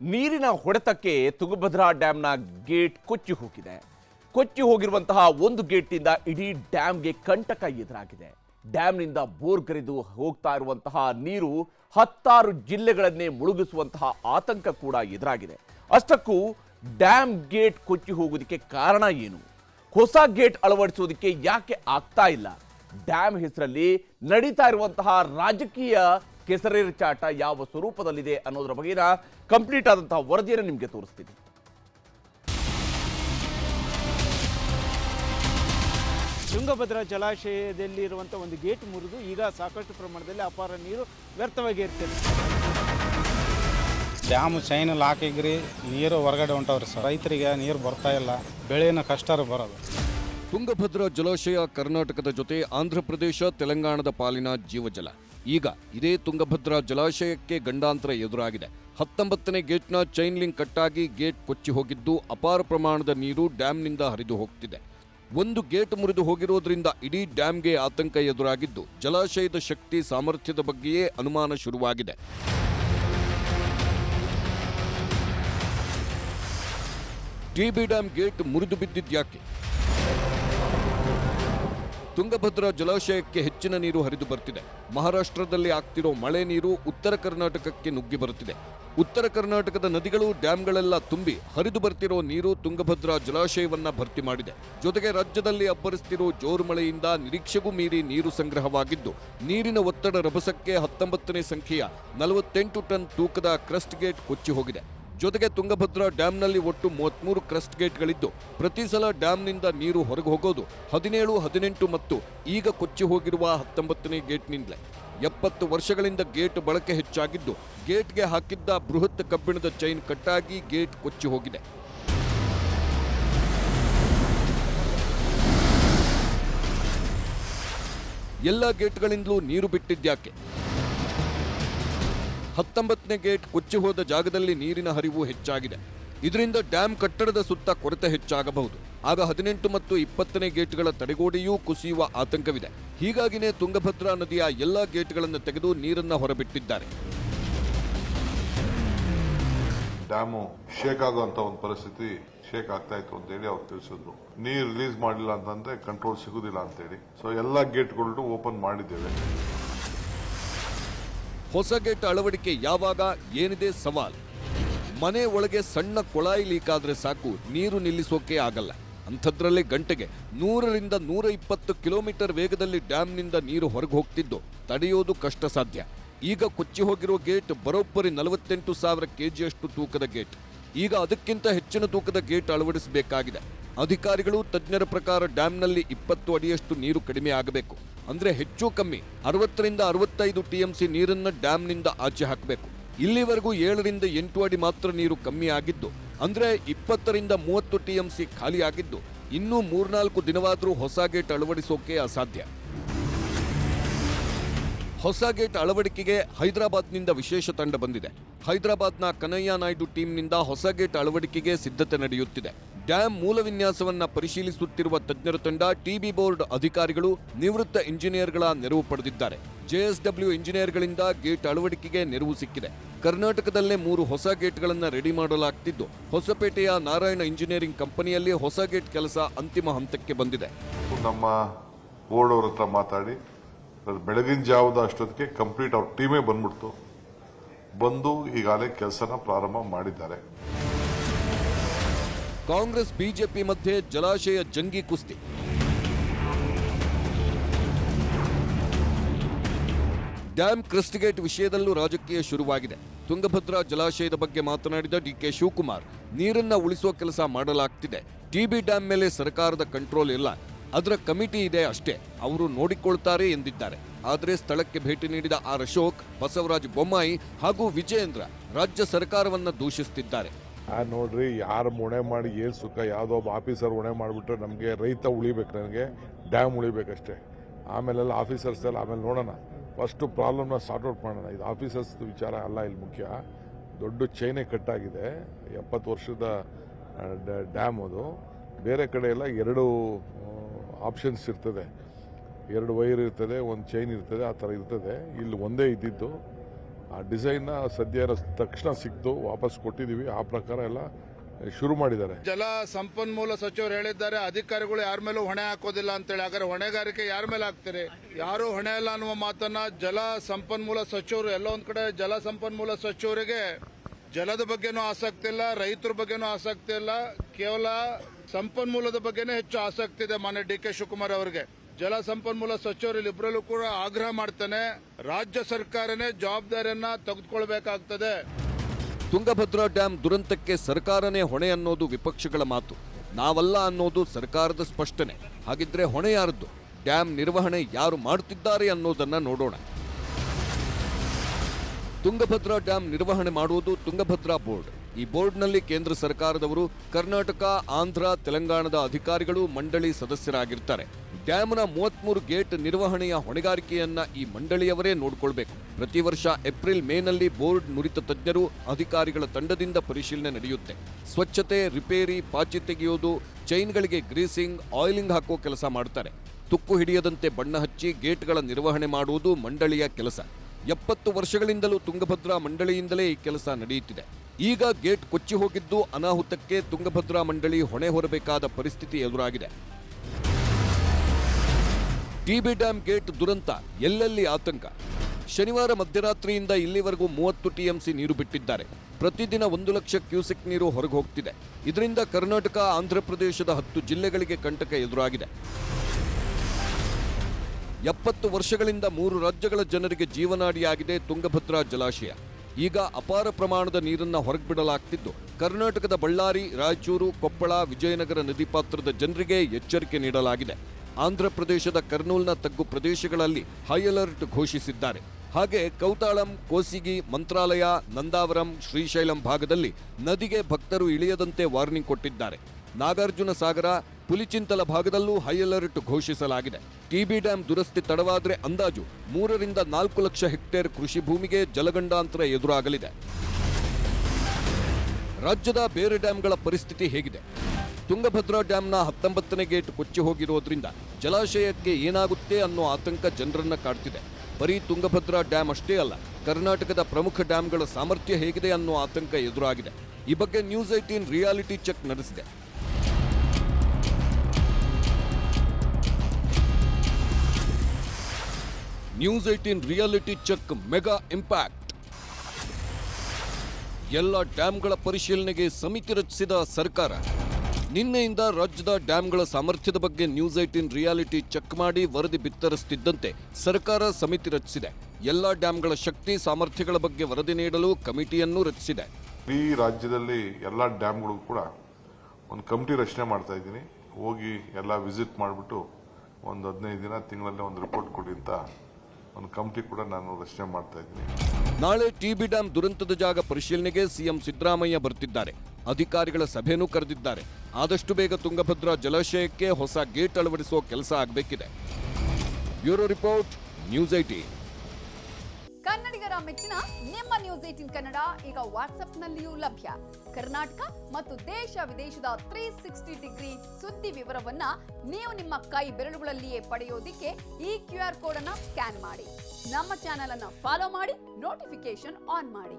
ನೀರಿನ ಹೊಡೆತಕ್ಕೆ ತುಂಗಭದ್ರಾ ಡ್ಯಾಮ್ನ ಗೇಟ್ ಕೊಚ್ಚಿ ಹೋಗಿದೆ. ಕೊಚ್ಚಿ ಹೋಗಿರುವಂತಹ ಒಂದು ಗೇಟ್ನಿಂದ ಇಡೀ ಡ್ಯಾಮ್ಗೆ ಕಂಟಕ ಎದುರಾಗಿದೆ. ಡ್ಯಾಂನಿಂದ ಬೋರ್ಗರಿದು ಹೋಗ್ತಾ ಇರುವಂತಹ ನೀರು ಹತ್ತಾರು ಜಿಲ್ಲೆಗಳನ್ನೇ ಮುಳುಗಿಸುವಂತಹ ಆತಂಕ ಕೂಡ ಎದುರಾಗಿದೆ. ಅಷ್ಟಕ್ಕೂ ಡ್ಯಾಮ್ ಗೇಟ್ ಕೊಚ್ಚಿ ಹೋಗೋದಕ್ಕೆ ಕಾರಣ ಏನು? ಹೊಸ ಗೇಟ್ ಅಳವಡಿಸೋದಕ್ಕೆ ಯಾಕೆ ಆಗ್ತಾ ಇಲ್ಲ? ಡ್ಯಾಮ್ ಹೆಸರಲ್ಲಿ ನಡೀತಾ ಇರುವಂತಹ ರಾಜಕೀಯ ಕೆಸರೇರಿಚಾಟ ಯಾವ ಸ್ವರೂಪದಲ್ಲಿದೆ ಅನ್ನೋದ್ರ ಬಗೆಗಿನ ಕಂಪ್ಲೀಟ್ ಆದಂತಹ ವರದಿಯನ್ನು ನಿಮಗೆ ತೋರಿಸ್ತೀನಿ. ತುಂಗಭದ್ರಾ ಜಲಾಶಯದಲ್ಲಿರುವಂಥ ಒಂದು ಗೇಟ್ ಮುರಿದು ಈಗ ಸಾಕಷ್ಟು ಪ್ರಮಾಣದಲ್ಲಿ ಅಪಾರ ನೀರು ವ್ಯರ್ಥವಾಗಿ ಇರ್ತದೆ ಡ್ಯಾಮ್ ಚೈನ್ ಲಾಕ್ ಆಗಿರಿ ನೀರು ಹೊರಗಡೆ ಹೊಂಟವ್ರಿ ಸರ್. ರೈತರಿಗೆ ನೀರು ಬರ್ತಾ ಇಲ್ಲ ಬೆಳೆಯನ್ನು ಕಷ್ಟ ಬರೋದು. ತುಂಗಭದ್ರಾ ಜಲಾಶಯ ಕರ್ನಾಟಕದ ಜೊತೆ ಆಂಧ್ರಪ್ರದೇಶ ತೆಲಂಗಾಣದ ಪಾಲಿನ ಜೀವಜಲ. ಈಗ ಇದೇ ತುಂಗಭದ್ರಾ ಜಲಾಶಯಕ್ಕೆ ಗಂಡಾಂತರ ಎದುರಾಗಿದೆ. ಹತ್ತೊಂಬತ್ತನೇ ಗೇಟ್ನ ಚೈನ್ ಲಿಂಕ್ ಕಟ್ಟಾಗಿ ಗೇಟ್ ಕೊಚ್ಚಿ ಹೋಗಿದ್ದು ಅಪಾರ ಪ್ರಮಾಣದ ನೀರು ಡ್ಯಾಂನಿಂದ ಹರಿದು ಹೋಗ್ತಿದೆ. ಒಂದು ಗೇಟ್ ಮುರಿದು ಹೋಗಿರೋದ್ರಿಂದ ಇಡೀ ಡ್ಯಾಂಗೆ ಆತಂಕ ಎದುರಾಗಿದ್ದು ಜಲಾಶಯದ ಶಕ್ತಿ ಸಾಮರ್ಥ್ಯದ ಬಗ್ಗೆಯೇ ಅನುಮಾನ ಶುರುವಾಗಿದೆ. ಟಿಬಿ ಡ್ಯಾಂ ಗೇಟ್ ಮುರಿದು ಬಿದ್ದಿದ್ಯಾಕೆ? ತುಂಗಭದ್ರಾ ಜಲಾಶಯಕ್ಕೆ ಹೆಚ್ಚಿನ ನೀರು ಹರಿದು ಬರ್ತಿದೆ. ಮಹಾರಾಷ್ಟ್ರದಲ್ಲಿ ಆಗ್ತಿರೋ ಮಳೆ ನೀರು ಉತ್ತರ ಕರ್ನಾಟಕಕ್ಕೆ ನುಗ್ಗಿ ಬರುತ್ತಿದೆ. ಉತ್ತರ ಕರ್ನಾಟಕದ ನದಿಗಳು ಡ್ಯಾಂಗಳೆಲ್ಲ ತುಂಬಿ ಹರಿದು ಬರ್ತಿರೋ ನೀರು ತುಂಗಭದ್ರಾ ಜಲಾಶಯವನ್ನ ಭರ್ತಿ ಮಾಡಿದೆ. ಜೊತೆಗೆ ರಾಜ್ಯದಲ್ಲಿ ಅಬ್ಬರಿಸ್ತಿರೋ ಜೋರು ಮಳೆಯಿಂದ ನಿರೀಕ್ಷೆಗೂ ಮೀರಿ ನೀರು ಸಂಗ್ರಹವಾಗಿದ್ದು, ನೀರಿನ ಒತ್ತಡ ರಭಸಕ್ಕೆ ಹತ್ತೊಂಬತ್ತನೇ ಸಂಖ್ಯೆಯ ನಲವತ್ತೆಂಟು ಟನ್ ತೂಕದ ಕ್ರಸ್ಟ್ ಗೇಟ್ ಕೊಚ್ಚಿ ಹೋಗಿದೆ. ಜೊತೆಗೆ ತುಂಗಭದ್ರಾ ಡ್ಯಾಂನಲ್ಲಿ ಒಟ್ಟು ಮೂವತ್ತ್ಮೂರು ಕ್ರಸ್ಟ್ ಗೇಟ್ಗಳಿದ್ದು, ಪ್ರತಿ ಸಲ ಡ್ಯಾಂನಿಂದ ನೀರು ಹೊರಗೆ ಹೋಗೋದು ಹದಿನೇಳು, ಹದಿನೆಂಟು ಮತ್ತು ಈಗ ಕೊಚ್ಚಿ ಹೋಗಿರುವ ಹತ್ತೊಂಬತ್ತನೇ ಗೇಟ್ನಿಂದಲೇ. ಎಪ್ಪತ್ತು ವರ್ಷಗಳಿಂದ ಗೇಟ್ ಬಳಕೆ ಹೆಚ್ಚಾಗಿದ್ದು, ಗೇಟ್ಗೆ ಹಾಕಿದ್ದ ಬೃಹತ್ ಕಬ್ಬಿಣದ ಚೈನ್ ಕಟ್ಟಾಗಿ ಗೇಟ್ ಕೊಚ್ಚಿ ಹೋಗಿದೆ. ಎಲ್ಲ ಗೇಟ್ಗಳಿಂದಲೂ ನೀರು ಬಿಟ್ಟಿದ್ಯಾಕೆ ಹತ್ತೊಂಬತ್ತನೇ ಗೇಟ್ ಕೊಚ್ಚಿ ಹೋದ ಜಾಗದಲ್ಲಿ ನೀರಿನ ಹರಿವು ಹೆಚ್ಚಾಗಿದೆ. ಇದರಿಂದ ಡ್ಯಾಂ ಕಟ್ಟಡದ ಸುತ್ತ ಕೊರತೆ ಹೆಚ್ಚಾಗಬಹುದು. ಆಗ ಹದಿನೆಂಟು ಮತ್ತು ಇಪ್ಪತ್ತನೇ ಗೇಟ್ಗಳ ತಡೆಗೋಡೆಯೂ ಕುಸಿಯುವ ಆತಂಕವಿದೆ. ಹೀಗಾಗಿನೇ ತುಂಗಭದ್ರಾ ನದಿಯ ಎಲ್ಲ ಗೇಟ್ಗಳನ್ನು ತೆಗೆದು ನೀರನ್ನು ಹೊರಬಿಟ್ಟಿದ್ದಾರೆ. ಡ್ಯಾಮು ಶೇಕ್ ಆಗುವಂತ ಒಂದು ಪರಿಸ್ಥಿತಿ ಶೇಕ್ ಆಗ್ತಾ ಇತ್ತು ಅಂತ ಹೇಳಿ ಅವ್ರು ತಿಳಿಸಿದ್ರು. ನೀರು ರಿಲೀಸ್ ಮಾಡಿಲ್ಲ ಅಂತಂದ್ರೆ ಕಂಟ್ರೋಲ್ ಸಿಗುದಿಲ್ಲ ಅಂತೇಳಿ. ಸೊ ಎಲ್ಲಾ ಗೇಟ್ಗಳನ್ನು ಓಪನ್ ಮಾಡಿದ್ದೇವೆ. ಹೊಸ ಗೇಟ್ ಅಳವಡಿಕೆ ಯಾವಾಗ ಏನಿದೆ ಸವಾಲ್. ಮನೆ ಒಳಗೆ ಸಣ್ಣ ಕೊಳಾಯಿ ಲೀಕ್ ಆದ್ರೆ ಸಾಕು, ನೀರು ನಿಲ್ಲಿಸೋಕೆ ಆಗಲ್ಲ. ಅಂಥದ್ರಲ್ಲಿ ಗಂಟೆಗೆ ನೂರರಿಂದ ನೂರ ಇಪ್ಪತ್ತು ಕಿಲೋಮೀಟರ್ ವೇಗದಲ್ಲಿ ಡ್ಯಾಂನಿಂದ ನೀರು ಹೊರಗೆ ಹೋಗ್ತಿದ್ದು, ತಡೆಯೋದು ಕಷ್ಟ ಸಾಧ್ಯ ಈಗ ಕೊಚ್ಚಿ ಹೋಗಿರೋ ಗೇಟ್ ಬರೋಬ್ಬರಿ ನಲವತ್ತೆಂಟು ಸಾವಿರ ಕೆಜಿಯಷ್ಟು ತೂಕದ ಗೇಟ್. ಈಗ ಅದಕ್ಕಿಂತ ಹೆಚ್ಚಿನ ತೂಕದ ಗೇಟ್ ಅಳವಡಿಸಬೇಕಾಗಿದೆ. ಅಧಿಕಾರಿಗಳು, ತಜ್ಞರ ಪ್ರಕಾರ ಡ್ಯಾಂನಲ್ಲಿ ಇಪ್ಪತ್ತು ಅಡಿಯಷ್ಟು ನೀರು ಕಡಿಮೆ ಆಗಬೇಕು. ಅಂದ್ರೆ ಹೆಚ್ಚು ಕಮ್ಮಿ ಅರವತ್ತರಿಂದ ಅರವತ್ತೈದು ಟಿಎಂಸಿ ನೀರನ್ನ ಡ್ಯಾಂನಿಂದ ಆಚೆ ಹಾಕಬೇಕು. ಇಲ್ಲಿವರೆಗೂ ಏಳರಿಂದ ಎಂಟು ಅಡಿ ಮಾತ್ರ ನೀರು ಕಮ್ಮಿ ಆಗಿದ್ದು, ಅಂದ್ರೆ ಇಪ್ಪತ್ತರಿಂದ ಮೂವತ್ತು ಟಿಎಂಸಿ ಖಾಲಿ ಆಗಿದ್ದು, ಇನ್ನೂ ಮೂರ್ನಾಲ್ಕು ದಿನವಾದರೂ ಹೊಸ ಗೇಟ್ ಅಳವಡಿಸೋಕೆ ಅಸಾಧ್ಯ. ಹೊಸ ಗೇಟ್ ಅಳವಡಿಕೆಗೆ ಹೈದರಾಬಾದ್ನಿಂದ ವಿಶೇಷ ತಂಡ ಬಂದಿದೆ. ಹೈದರಾಬಾದ್ನ ಕನಯ್ಯ ನಾಯ್ಡು ಟೀಮ್ನಿಂದ ಹೊಸ ಗೇಟ್ ಅಳವಡಿಕೆಗೆ ಸಿದ್ಧತೆ ನಡೆಯುತ್ತಿದೆ. ಡ್ಯಾಂ ಮೂಲ ವಿನ್ಯಾಸವನ್ನ ಪರಿಶೀಲಿಸುತ್ತಿರುವ ತಜ್ಞರ ತಂಡ, ಟಿಬಿ ಬೋರ್ಡ್ ಅಧಿಕಾರಿಗಳು, ನಿವೃತ್ತ ಇಂಜಿನಿಯರ್ಗಳ ನೆರವು ಪಡೆದಿದ್ದಾರೆ. ಜೆಎಸ್ಡಬ್ಲ್ಯೂ ಇಂಜಿನಿಯರ್ಗಳಿಂದ ಗೇಟ್ ಅಳವಡಿಕೆಗೆ ನೆರವು ಸಿಕ್ಕಿದೆ. ಕರ್ನಾಟಕದಲ್ಲೇ ಮೂರು ಹೊಸ ಗೇಟ್ಗಳನ್ನು ರೆಡಿ ಮಾಡಲಾಗ್ತಿದ್ದು. ಹೊಸಪೇಟೆಯ ನಾರಾಯಣ ಇಂಜಿನಿಯರಿಂಗ್ ಕಂಪನಿಯಲ್ಲಿ ಹೊಸ ಗೇಟ್ ಕೆಲಸ ಅಂತಿಮ ಹಂತಕ್ಕೆ ಬಂದಿದೆ. ನಮ್ಮ ಬೋರ್ಡ್ ಅವ್ರ ಹತ್ರ ಮಾತಾಡಿ ಬೆಳಗಿನ ಜಾವದ ಅಷ್ಟೊತ್ತಿಗೆ ಕಂಪ್ಲೀಟ್ ಅವ್ರ ಟೀಮೇ ಬಂದ್ಬಿಡ್ತು. ಬಂದು ಈಗಾಗಲೇ ಕೆಲಸನ ಪ್ರಾರಂಭ ಮಾಡಿದ್ದಾರೆ. ಕಾಂಗ್ರೆಸ್, ಬಿಜೆಪಿ ಮಧ್ಯೆ ಜಲಾಶಯ ಜಂಗಿ ಕುಸ್ತಿ. ಡ್ಯಾಂ ಕ್ರಿಸ್ಟಿಗೇಟ್ ವಿಷಯದಲ್ಲೂ ರಾಜಕೀಯ ಶುರುವಾಗಿದೆ. ತುಂಗಭದ್ರಾ ಜಲಾಶಯದ ಬಗ್ಗೆ ಮಾತನಾಡಿದ ಡಿಕೆ ಶಿವಕುಮಾರ್, ನೀರನ್ನ ಉಳಿಸುವ ಕೆಲಸ ಮಾಡಲಾಗ್ತಿದೆ. ಟಿಬಿ ಡ್ಯಾಂ ಮೇಲೆ ಸರ್ಕಾರದ ಕಂಟ್ರೋಲ್ ಇಲ್ಲ. ಅದರ ಕಮಿಟಿ ಇದೆ ಅಷ್ಟೇ. ಅವರು ನೋಡಿಕೊಳ್ತಾರೆ ಎಂದಿದ್ದಾರೆ. ಆದರೆ ಸ್ಥಳಕ್ಕೆ ಭೇಟಿ ನೀಡಿದ ಆರ್ ಅಶೋಕ್, ಬಸವರಾಜ ಬೊಮ್ಮಾಯಿ ಹಾಗೂ ವಿಜಯೇಂದ್ರ ರಾಜ್ಯ ಸರ್ಕಾರವನ್ನು ದೂಷಿಸುತ್ತಿದ್ದಾರೆ ನೋಡ್ರಿ, ಯಾರು ಹೊಣೆ ಮಾಡಿ ಏನು ಸುಖ, ಯಾವುದೋ ಒಬ್ಬ ಆಫೀಸರ್ ಹೊಣೆ ಮಾಡಿಬಿಟ್ರೆ ನಮಗೆ ರೈತ ಉಳಿಬೇಕು ನನಗೆ ಡ್ಯಾಮ್ ಉಳಿಬೇಕಷ್ಟೇ. ಆಮೇಲೆಲ್ಲ ಆಫೀಸರ್ಸ್ ಎಲ್ಲ, ಆಮೇಲೆ ನೋಡೋಣ. ಫಸ್ಟು ಪ್ರಾಬ್ಲಮ್ನ ಸಾರ್ಟ್ ಔಟ್ ಮಾಡೋಣ. ಇದು ಆಫೀಸರ್ಸ್ ವಿಚಾರ ಅಲ್ಲ, ಇಲ್ಲಿ ಮುಖ್ಯ. ದೊಡ್ಡ ಚೈನೇ ಕಟ್ಟಾಗಿದೆ. ಎಪ್ಪತ್ತು ವರ್ಷದ ಡ್ಯಾಮ್ ಅದು. ಬೇರೆ ಕಡೆ ಎಲ್ಲ ಎರಡು ಆಪ್ಷನ್ಸ್ ಇರ್ತದೆ. ಎರಡು ವೈರ್ ಇರ್ತದೆ, ಒಂದು ಚೈನ್ ಇರ್ತದೆ, ಆ ಥರ ಇರ್ತದೆ. ಇಲ್ಲಿ ಒಂದೇ ಇದ್ದಿದ್ದು. ಆ ಡಿಸೈನ್ನ ಸದ್ಯ ತಕ್ಷಣ ಸಿಕ್ತು ವಾಪಸ್ ಕೊಟ್ಟಿದ್ದೀವಿ ಆ ಪ್ರಕಾರ ಎಲ್ಲ ಶುರು ಮಾಡಿದ್ದಾರೆ. ಜಲ ಸಂಪನ್ಮೂಲ ಸಚಿವರು ಹೇಳಿದ್ದಾರೆ, ಅಧಿಕಾರಿಗಳು ಯಾರ ಮೇಲೂ ಹೊಣೆ ಹಾಕೋದಿಲ್ಲ ಅಂತೇಳಿ. ಹಾಗಾದ್ರೆ ಹೊಣೆಗಾರಿಕೆ ಯಾರ ಮೇಲೆ ಹಾಕ್ತಾರೆ? ಯಾರು ಹೊಣೆ ಇಲ್ಲ ಅನ್ನುವ ಮಾತನ್ನ ಜಲ ಸಂಪನ್ಮೂಲ ಸಚಿವರು, ಎಲ್ಲ ಒಂದ್ ಕಡೆ ಜಲ ಸಂಪನ್ಮೂಲ ಸಚಿವರಿಗೆ ಜಲದ ಬಗ್ಗೆನೂ ಆಸಕ್ತಿ ಇಲ್ಲ, ರೈತರ ಬಗ್ಗೆನೂ ಆಸಕ್ತಿ ಇಲ್ಲ. ಕೇವಲ ಸಂಪನ್ಮೂಲದ ಬಗ್ಗೆನೇ ಹೆಚ್ಚು ಆಸಕ್ತಿ ಇದೆ ಮಾನ್ಯ ಡಿ ಕೆ ಶಿವಕುಮಾರ್ ಅವರಿಗೆ. ಜಲ ಸಂಪನ್ಮೂಲ ಸಚಿವರು ಇಬ್ಬರಲ್ಲೂ ಕೂಡ ಆಗ್ರಹ ಮಾಡ್ತಾನೆ. ರಾಜ್ಯ ಸರ್ಕಾರನೇ ಜವಾಬ್ದಾರಿಯನ್ನ ತೆಗೆದುಕೊಳ್ಬೇಕಾಗ್ತದೆ. ತುಂಗಭದ್ರಾ ಡ್ಯಾಂ ದುರಂತಕ್ಕೆ ಸರ್ಕಾರನೇ ಹೊಣೆ ಅನ್ನೋದು ವಿಪಕ್ಷಗಳ ಮಾತು. ನಾವಲ್ಲ ಅನ್ನೋದು ಸರ್ಕಾರದ ಸ್ಪಷ್ಟನೆ. ಹಾಗಿದ್ರೆ ಹೊಣೆ ಯಾರದ್ದು? ಡ್ಯಾಂ ನಿರ್ವಹಣೆ ಯಾರು ಮಾಡುತ್ತಿದ್ದಾರೆ ಅನ್ನೋದನ್ನ ನೋಡೋಣ. ತುಂಗಭದ್ರಾ ಡ್ಯಾಂ ನಿರ್ವಹಣೆ ಮಾಡುವುದು ತುಂಗಭದ್ರಾ ಬೋರ್ಡ್. ಈ ಬೋರ್ಡ್ನಲ್ಲಿ ಕೇಂದ್ರ ಸರ್ಕಾರದವರು ಕರ್ನಾಟಕ, ಆಂಧ್ರ, ತೆಲಂಗಾಣದ ಅಧಿಕಾರಿಗಳು, ಮಂಡಳಿ ಸದಸ್ಯರಾಗಿರ್ತಾರೆ. ಡ್ಯಾಮ್ನ ಮೂವತ್ಮೂರು ಗೇಟ್ ನಿರ್ವಹಣೆಯ ಹೊಣೆಗಾರಿಕೆಯನ್ನ ಈ ಮಂಡಳಿಯವರೇ ನೋಡಿಕೊಳ್ಬೇಕು. ಪ್ರತಿ ವರ್ಷ ಏಪ್ರಿಲ್ ಮೇನಲ್ಲಿ ಬೋರ್ಡ್ ನುರಿತ ತಜ್ಞರು ಅಧಿಕಾರಿಗಳ ತಂಡದಿಂದ ಪರಿಶೀಲನೆ ನಡೆಯುತ್ತೆ. ಸ್ವಚ್ಛತೆ, ರಿಪೇರಿ, ಪಾಚಿ ತೆಗೆಯೋದು, ಚೈನ್ಗಳಿಗೆ ಗ್ರೀಸಿಂಗ್, ಆಯಿಲಿಂಗ್ ಹಾಕೋ ಕೆಲಸ ಮಾಡ್ತಾರೆ. ತುಕ್ಕು ಹಿಡಿಯದಂತೆ ಬಣ್ಣ ಹಚ್ಚಿ ಗೇಟ್ಗಳ ನಿರ್ವಹಣೆ ಮಾಡುವುದು ಮಂಡಳಿಯ ಕೆಲಸ. ಎಪ್ಪತ್ತು ವರ್ಷಗಳಿಂದಲೂ ತುಂಗಭದ್ರಾ ಮಂಡಳಿಯಿಂದಲೇ ಈ ಕೆಲಸ ನಡೆಯುತ್ತಿದೆ. ಈಗ ಗೇಟ್ ಕೊಚ್ಚಿ ಹೋಗಿದ್ದು ಅನಾಹುತಕ್ಕೆ ತುಂಗಭದ್ರಾ ಮಂಡಳಿ ಹೊಣೆ ಹೊರಬೇಕಾದ ಪರಿಸ್ಥಿತಿ ಎದುರಾಗಿದೆ. ಟಿಬಿ ಡ್ಯಾಂ ಗೇಟ್ ದುರಂತ, ಎಲ್ಲೆಲ್ಲಿ ಆತಂಕ? ಶನಿವಾರ ಮಧ್ಯರಾತ್ರಿಯಿಂದ ಇಲ್ಲಿವರೆಗೂ ಮೂವತ್ತು ಟಿಎಂಸಿ ನೀರು ಬಿಟ್ಟಿದ್ದಾರೆ. ಪ್ರತಿದಿನ ಒಂದು ಲಕ್ಷ ಕ್ಯೂಸೆಕ್ ನೀರು ಹೊರಗೆ ಹೋಗ್ತಿದೆ. ಇದರಿಂದ ಕರ್ನಾಟಕ ಆಂಧ್ರಪ್ರದೇಶದ ಹತ್ತು ಜಿಲ್ಲೆಗಳಿಗೆ ಕಂಟಕ ಎದುರಾಗಿದೆ. ಎಪ್ಪತ್ತು ವರ್ಷಗಳಿಂದ ಮೂರು ರಾಜ್ಯಗಳ ಜನರಿಗೆ ಜೀವನಾಡಿಯಾಗಿದೆ ತುಂಗಭದ್ರಾ ಜಲಾಶಯ. ಈಗ ಅಪಾರ ಪ್ರಮಾಣದ ನೀರನ್ನ ಹೊರಗ್ಬಿಡಲಾಗ್ತಿದ್ದು ಕರ್ನಾಟಕದ ಬಳ್ಳಾರಿ, ರಾಯಚೂರು, ಕೊಪ್ಪಳ, ವಿಜಯನಗರ ನದಿ ಪಾತ್ರದ ಜನರಿಗೆ ಎಚ್ಚರಿಕೆ ನೀಡಲಾಗಿದೆ. ಆಂಧ್ರಪ್ರದೇಶದ ಕರ್ನೂಲ್ನ ತಗ್ಗು ಪ್ರದೇಶಗಳಲ್ಲಿ ಹೈ ಅಲರ್ಟ್ ಘೋಷಿಸಿದ್ದಾರೆ. ಹಾಗೆ ಕೌತಾಳಂ, ಕೋಸಿಗಿ, ಮಂತ್ರಾಲಯ, ನಂದಾವರಂ, ಶ್ರೀಶೈಲಂ ಭಾಗದಲ್ಲಿ ನದಿಗೆ ಭಕ್ತರು ಇಳಿಯದಂತೆ ವಾರ್ನಿಂಗ್ ಕೊಟ್ಟಿದ್ದಾರೆ. ನಾಗಾರ್ಜುನ ಸಾಗರ, ಪುಲಿಚಿಂತಲ ಭಾಗದಲ್ಲೂ ಹೈ ಅಲರ್ಟ್ ಘೋಷಿಸಲಾಗಿದೆ. ಟಿಬಿ ಡ್ಯಾಂ ದುರಸ್ತಿ ತಡವಾದರೆ ಅಂದಾಜು ಮೂರರಿಂದ ನಾಲ್ಕು ಲಕ್ಷ ಹೆಕ್ಟೇರ್ ಕೃಷಿ ಭೂಮಿಗೆ ಜಲಗಂಡಾಂತರ ಎದುರಾಗಲಿದೆ. ರಾಜ್ಯದ ಬೇರೆ ಡ್ಯಾಂಗಳ ಪರಿಸ್ಥಿತಿ ಹೇಗಿದೆ? ತುಂಗಭದ್ರಾ ಡ್ಯಾಂನ ಹತ್ತೊಂಬತ್ತನೇ ಗೇಟ್ ಕೊಚ್ಚಿ ಹೋಗಿರೋದ್ರಿಂದ ಜಲಾಶಯಕ್ಕೆ ಏನಾಗುತ್ತೆ ಅನ್ನೋ ಆತಂಕ ಜನರನ್ನ ಕಾಡ್ತಿದೆ. ಬರೀ ತುಂಗಭದ್ರಾ ಡ್ಯಾಂ ಅಷ್ಟೇ ಅಲ್ಲ, ಕರ್ನಾಟಕದ ಪ್ರಮುಖ ಡ್ಯಾಂಗಳ ಸಾಮರ್ಥ್ಯ ಹೇಗಿದೆ ಅನ್ನೋ ಆತಂಕ ಎದುರಾಗಿದೆ. ಈ ಬಗ್ಗೆ ನ್ಯೂಸ್ ಏಟೀನ್ ರಿಯಾಲಿಟಿ ಚೆಕ್ ನಡೆಸಿದೆ. News eighteen reality check mega impact. ಎಲ್ಲ ಡ್ಯಾಂಗಳ ಪರಿಶೀಲನೆಗೆ ಸಮಿತಿ ರಚಿಸಿದ ಸರ್ಕಾರ ನಿನ್ನೆಯಿಂದ ರಾಜ್ಯದ ಡ್ಯಾಂಗಳ ಸಾಮರ್ಥ್ಯದ ಬಗ್ಗೆ ನ್ಯೂಸ್ ಐಟೀನ್ ರಿಯಾಲಿಟಿ ಚೆಕ್ ಮಾಡಿ ವರದಿ ಬಿತ್ತರಿಸುತ್ತಿದ್ದಂತೆ ಸರ್ಕಾರ ಸಮಿತಿ ರಚಿಸಿದೆ. ಎಲ್ಲ ಡ್ಯಾಂಗಳ ಶಕ್ತಿ ಸಾಮರ್ಥ್ಯಗಳ ಬಗ್ಗೆ ವರದಿ ನೀಡಲು ಕಮಿಟಿಯನ್ನು ರಚಿಸಿದೆ. ಈ ರಾಜ್ಯದಲ್ಲಿ ಎಲ್ಲ ಡ್ಯಾಮ್ಗಳಿಗೂ ಕೂಡ ಒಂದು ಕಮಿಟಿ ರಚನೆ ಮಾಡ್ತಾ ಇದ್ದೀನಿ. ಹೋಗಿ ಎಲ್ಲ ವಿಸಿಟ್ ಮಾಡಿಬಿಟ್ಟು ಒಂದು ಹದಿನೈದು ದಿನ ತಿಂಗಳಲ್ಲೇ ಒಂದು ರಿಪೋರ್ಟ್ ಕೊಡಿ ಅಂತ ಒಂದು ಕಮಿಟಿ ಕೂಡ ನಾನು ರಚನೆ ಮಾಡ್ತಾ ಇದ್ದೀನಿ. ನಾಳೆ ಟಿಬಿ ಡ್ಯಾಂ ದುರಂತದ ಜಾಗ ಪರಿಶೀಲನೆಗೆ ಸಿಎಂ ಸಿದ್ದರಾಮಯ್ಯ ಬರ್ತಿದ್ದಾರೆ. ಅಧಿಕಾರಿಗಳ ಸಭೆನೂ ಕರೆದಿದ್ದಾರೆ. ಆದಷ್ಟು ಬೇಗ ತುಂಗಭದ್ರಾ ಜಲಾಶಯಕ್ಕೆ ಹೊಸ ಗೇಟ್ ಅಳವಡಿಸುವ ಕೆಲಸ ಆಗಬೇಕಿದೆ. ಬ್ಯೂರೋ ರಿಪೋರ್ಟ್, ನ್ಯೂಸ್ ಏಟೀನ್ ಕನ್ನಡಿಗರ ಮೆಚ್ಚಿನ ನಿಮ್ಮ ನ್ಯೂಸ್ ಏಟಿನ್ ಕನ್ನಡ ಈಗ ವಾಟ್ಸ್ಆಪ್ನಲ್ಲಿಯೂ ಲಭ್ಯ. ಕರ್ನಾಟಕ ಮತ್ತು ದೇಶ ವಿದೇಶದ ತ್ರೀ ಸಿಕ್ಸ್ಟಿ ಡಿಗ್ರಿ ಸುದ್ದಿ ವಿವರವನ್ನ ನೀವು ನಿಮ್ಮ ಕೈ ಬೆರಳುಗಳಲ್ಲಿಯೇ ಪಡೆಯೋದಿಕ್ಕೆ ಈ ಕ್ಯೂ ಆರ್ ಕೋಡ್ ಅನ್ನ ಸ್ಕ್ಯಾನ್ ಮಾಡಿ. ನಮ್ಮ ಚಾನೆಲ್ ಅನ್ನ ಫಾಲೋ ಮಾಡಿ ನೋಟಿಫಿಕೇಶನ್ ಆನ್ ಮಾಡಿ.